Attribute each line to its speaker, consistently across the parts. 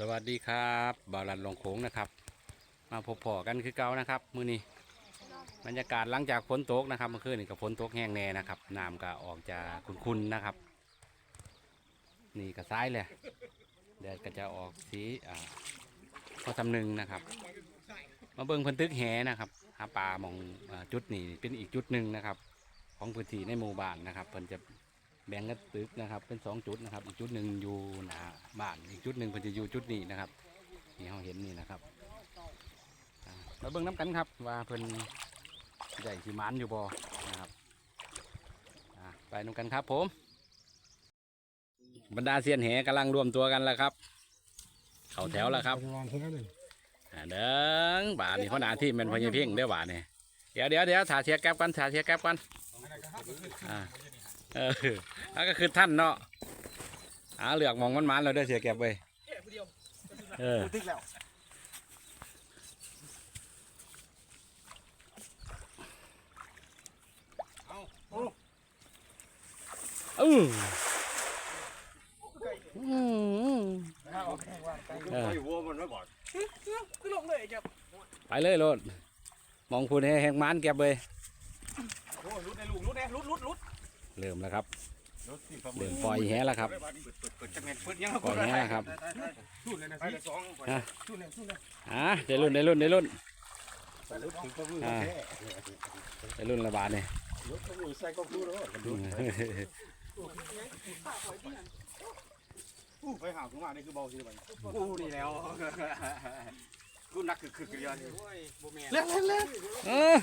Speaker 1: สวัสดีครับบ่าวลันลงโขงนะครับ มาพบพอกันคือเก่านะครับ มื้อนี้บรรยากาศหลังจากฝนตกนะครับเมื่อคืนนี่ก็ฝนตกแห้งแน่นะครับน้ำก็ออกจากคุนๆนะครับ นี่ก็ซ้ายเลยแดดก็จะออกสีอ่าพอทำหนึ่งนะครับ มาเบิ่งพันตึกแหนะครับหาปลามองอจุดนี้เป็นอีกจุดหนึ่งนะครับ ของพื้นที่ในหมู่บ้านนะครับเพิ่นจะ แบ่งกันตึกนะครับ เป็นสองจุดนะครับ อีกจุดหนึ่งอยู่หน้าบ้านอีกจุดหนึ่งเพิ่นจะอยู่จุดนี้นะครับนี่เราเห็นนี่นะครับมาเบิ่งน้ำกันครับ ว่าเพิ่นใหญ่ที่มันอยู่บ่นะครับไปน้ำกันครับ ผม บรรดาเซียนแหกำลังรวมตัวกันแล้วครับ เข้าแถวแล้วครับ
Speaker 2: วางแค่นั้า
Speaker 1: เด้งบาทนี่เขาหนาที่แมันพญเพ่งเด้อบาทนี่เดี๋ยวเดี๋ยวเดี๋ยวถ่าเทียแก๊บกันถ่าเทียแก๊บกันอ่า เออแล้วก็คือท่านเนาะอ่าเหลือกมองมันมันเราได้เสียแก๊บไปเออ
Speaker 2: ติ๊กแล้ว
Speaker 1: อืออืมเออ
Speaker 2: ไม่บอก
Speaker 3: คือลงเลยครับ
Speaker 1: ไปเลยโลดมองคุณให้แหงมันแก๊บเลย
Speaker 3: รุดในลูกรุดในรุดรุดรุด
Speaker 1: เริ่มแล้วครับ
Speaker 2: รถที่ประ
Speaker 1: เริ่มปล่อยแหแล้วครับ
Speaker 2: เปิดเปิดจังเงินเปิดยัง
Speaker 1: ปล่อยแหแล้วครับ
Speaker 2: สู้เลยนะสิสอง
Speaker 1: ฮะ
Speaker 2: สู้เลยสู้เลย
Speaker 1: อ่าได้รุ่นได้รุ่นได้รุ่น
Speaker 2: ไปรถถึงก็มือ
Speaker 1: อ่าได้รุ่นละบาทนี่
Speaker 2: รถก็มือใส่ก็พูดแล้วกันดูอู้ไปหาขึ้นมานี่คือเบาสิบันกูนี่แล้วกูนักคือคือกันยันเล่นเล่นเล่น
Speaker 1: เออ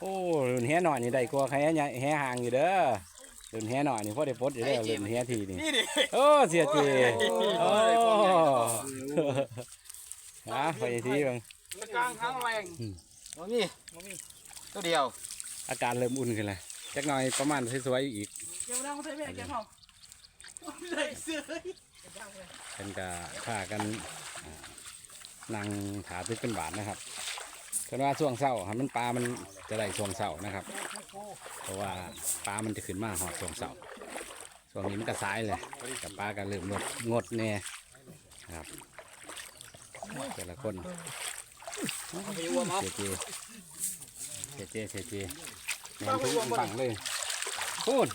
Speaker 1: โอ้รุ่นแห่หน่อยนี่ได้กว่าแห่ใหญ่แห่ห่างอยู่เด้อรุ่นแห่หน่อยนี่พอได้ปลดอยู่เด้อรุ่นแห่ทีนี่
Speaker 2: นี่ดิ
Speaker 1: โอ้เสียจีโอ้ฮะไปทีบ้าง
Speaker 2: ตะกลางทางแรงมามีมามีตัวเดียว
Speaker 1: อาการเริ่มอุ่นขึ้นแล้วจักหน่อยประมาณสวยๆอีก
Speaker 3: เกี่ยวนั่งใส่แม่แกเผาเลยเสือ
Speaker 1: เป็นกะฆ่ากันอ่านั่งขาตึกเป็นบาทนะครับ เพราะว่าช่วงเศร้าครับมันปลา มันจะได้ช่วงเศร้านะครับ เพราะว่าปลา มันจะขึ้นมาหอดช่วงเสาร์ช่วงนี้มันก็สายเลยกับปลาก็เริ่มงดงดแน่นะครับแต่ละคนเจเจเจเจเจเจแมงทุกฝั่งเลยพูด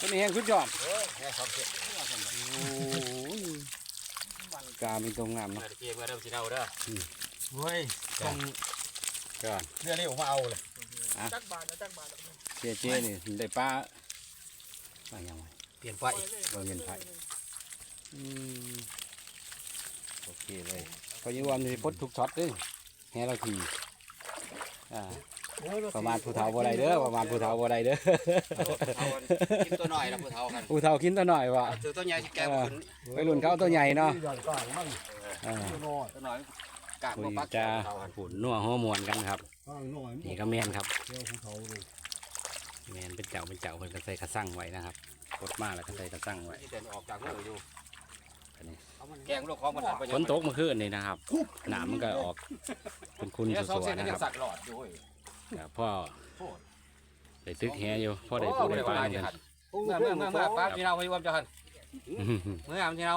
Speaker 1: ตัวนี้แห้งสุดยอดโอ้ยกามีตรงงามเนาะ
Speaker 2: เกมกันเริ่มสิเอาเด้อเฮ้ย
Speaker 1: ต้อง ก็
Speaker 2: เรื่องนี้ผมมาเอาเลย
Speaker 3: จักบาทนะจักบาท
Speaker 1: เจเจนี่ได้ปลาปลาอย่างไร
Speaker 2: เปลี่ยนไฟ
Speaker 1: เราเงินไผ่อืมโอเคเลยพอยิ่งวันนี้พดทุกช็อตเลยแห่เราทีอ่าประมาณผู้เฒ่าบ่ได้เด้อประมาณผู้เฒ่าบ่ได้เด้อ
Speaker 2: กินตัวหน่อยแล้วผู้เฒ่ากัน
Speaker 1: ผู้เฒ่ากินตัวหน่อยวะ
Speaker 2: ถือตัวใหญ่ที่แกขึ้น
Speaker 1: ไปรุ่นเขาตัวใหญ่เนาะอ่า
Speaker 2: ตัวน้อย กาก
Speaker 1: คุ
Speaker 2: บ่
Speaker 1: ย
Speaker 2: ปัก
Speaker 1: จะ
Speaker 2: เฒ่ากัน
Speaker 1: ผุนนัวหัวมวนกันครับนี่ก็แมนครับ
Speaker 2: เจ้าผู้เฒ่าเลย
Speaker 1: แมนเป็นเจ้าเป็นเจ้าเพิ่นก็ใส่กระสั่งไว้นะครับกดมาแล้วก็ใส่กระสั่งไว้
Speaker 2: ที่เดินออกจากมืออยู่
Speaker 1: อันนี้
Speaker 2: แกงลูกของมันไป
Speaker 1: ฝนตกเมื่อคืนนี่นะครับหนามมันก็ออกเป็นคุณ
Speaker 2: เนี่ย
Speaker 1: ส
Speaker 2: สอง
Speaker 1: ว
Speaker 2: เส้
Speaker 1: ย
Speaker 2: น
Speaker 1: ๆนะ
Speaker 2: นี่
Speaker 1: ครับ
Speaker 2: สักหลอดอยู่เว้ย
Speaker 1: ครับพ่อได้ตึกแฮอยู่พ่อได้ปูได้ปลาเหมือนกัน
Speaker 2: เมื่อเมื่อเมื่อเมื่อป้าพี่เราพยายามจะหัน
Speaker 1: อืม
Speaker 2: เมื่อพี่เรา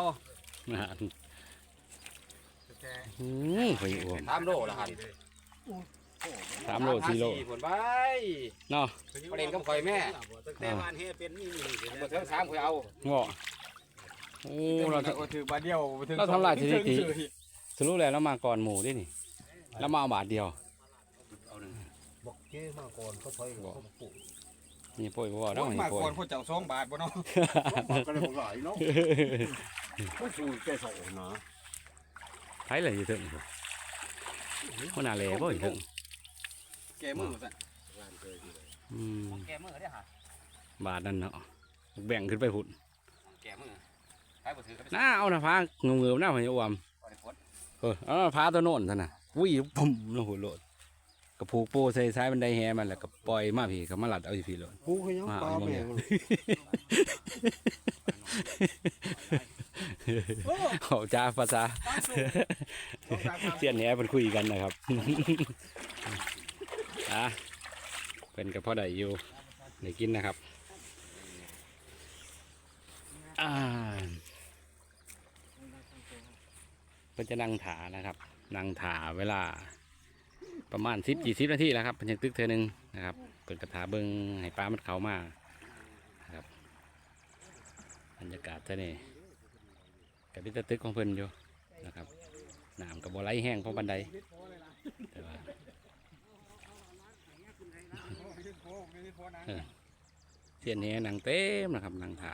Speaker 1: นะฮะอืมไปอ้วม
Speaker 2: สามโลละหัน
Speaker 1: สามโลสี่โล
Speaker 2: ผลไป
Speaker 1: เนาะ
Speaker 2: ประเด็นกับข่อยแม่
Speaker 1: อ่า
Speaker 2: บ่ถึงสามข่อยเอา
Speaker 1: งอโอ้เรา
Speaker 2: ถือบาทเดียว
Speaker 1: เราทำลายสถิติสรุปแล้วเรามาก่อนหมู่ด้วยนี่เรามาเอาบาทเดียว
Speaker 4: บอกเจ้มาก่อนเขาถอยเขาปลูก
Speaker 1: นี่ป่วยบ่ได้
Speaker 2: มา
Speaker 1: นี่ป่ว
Speaker 2: ก่อยนพ่อเจ้าสองบาทบ่เนาะ
Speaker 4: ก็เลยบอกหลายเนาะก็สูงแก่สองนะ
Speaker 1: ไผเลยอยู่ถึงคนน่าแลบ่อยู่ถึง
Speaker 2: แกมือสั่น
Speaker 1: อืม
Speaker 2: แกมือได้หา
Speaker 1: บาทนั่นเนาะแบ่งขึ้นไปหุ่น
Speaker 2: แกมือใครบ่ถือก็ไป
Speaker 1: น้าเอาหน้าผากงงๆหน้าพญอ้วม
Speaker 2: บ่ได้ผล
Speaker 1: เออเอาหน้าผาตัวโน่นท่านน่ะวิ่งปุ่มลงหัวโลดกระผูกโปใส่ซ้ายบันไดแฮมันแล้วก็ปล่อยมาพี่ก็มาหลัดเอาอยู่พี่โลด
Speaker 4: ปลู กให้ยังปลาแม่ง
Speaker 1: เขาจ้าภาษา เสียนแหนเป็นคุยกันนะครับ อะเป็นกับพ่อใดอยู่ได้กินนะครับ อ่าพิ่นจะนั่งถานะครับ นั่งถาเวลา ประมาณสิบกี่สิบนาทีแล้วครับเพิ่นยังตึกเธอหนึงนะครับ เปิดกระถาเบิ้งให้ปลามันเข้ามานะครับบรรยากาศเท่านี้ กับพิตตึกของเพิ่นอยู่นะครับน้ำกับบัวไหลแห้งเพราะบันไดแต่ว่าเสียนแหนังเต็มนะครับนังถา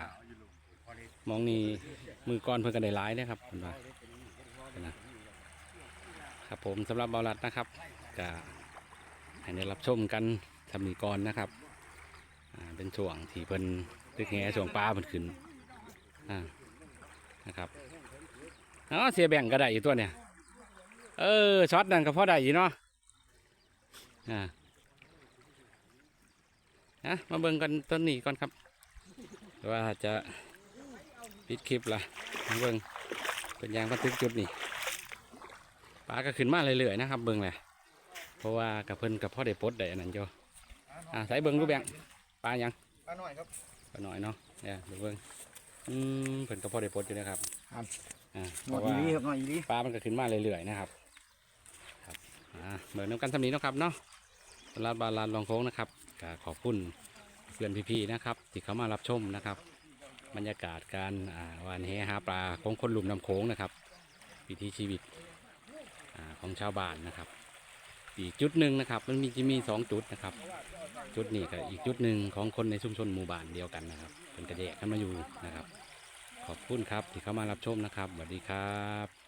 Speaker 1: มองนี่มือก้อนเพื่อนกันได้หลายนะครับนว่านะครับผมสำหรับบาลัดนะครับก็ให้ได้รับชมกันทำนีก่อนนะครับเป็นช่วงที่เพิ่นตึกแหช่วงปลาเพิ่นขึ้นอ่า นะครับอ๋อเสียแบ่งก็ได้อยู่ตัวเนี่ย เออช็อตนั่นก็พอได้อยู่เนาะอ่านะมาเบิ่งกันต้นนี้ก่อนครับแต่ว่าจะปิดคลิปละมาเบิ่งเป็นยางบันทึกจุดนี่ปลาก็ขึ้นมาเรื่อยๆนะครับ เบิ่งเลยเพราะว่ากับเพิ่นกับพ่อได้ปลดได้อันนั้นโยอ่าใส่เบิ่งรูปแบงปลายัง
Speaker 2: ปลาหน่อยครับ
Speaker 1: ปลาหน่อยเนาะเนี่ยเดี๋ยวเบิ่ง อืมเพิ่นกับพ่อได้ปลดอยู่นะครับ
Speaker 2: ครับ
Speaker 1: อ่าเพ
Speaker 2: หน่อย
Speaker 1: ราะว่า
Speaker 2: นี้ครับหน่อยนี้
Speaker 1: ปลามันก็ขึ้นมาเรื่อยๆนะครับครับอ่าเบิ่งน้ำกันสำนี้เนาะครับเนาะตลาดบาลานลองโค้งนะครับก็ขอบคุณเพื่อนพี่ๆนะครับที่เขามารับชมนะครับ บรรยากาศการอ่าวันเฮหาปลาของคนหลุมน้ำโขงนะครับวิถีชีวิตอ่าของชาวบ้านนะครับ อีกจุดหนึ่งนะครับ มันมีจะมีสองจุดนะครับ จุดนี้กับอีกจุดหนึ่งของคนในชุมชนหมู่บ้านเดียวกันนะครับ เป็นกระแดกกันมาอยู่นะครับ ขอบคุณครับที่เข้ามารับชมนะครับสวัสดีครับ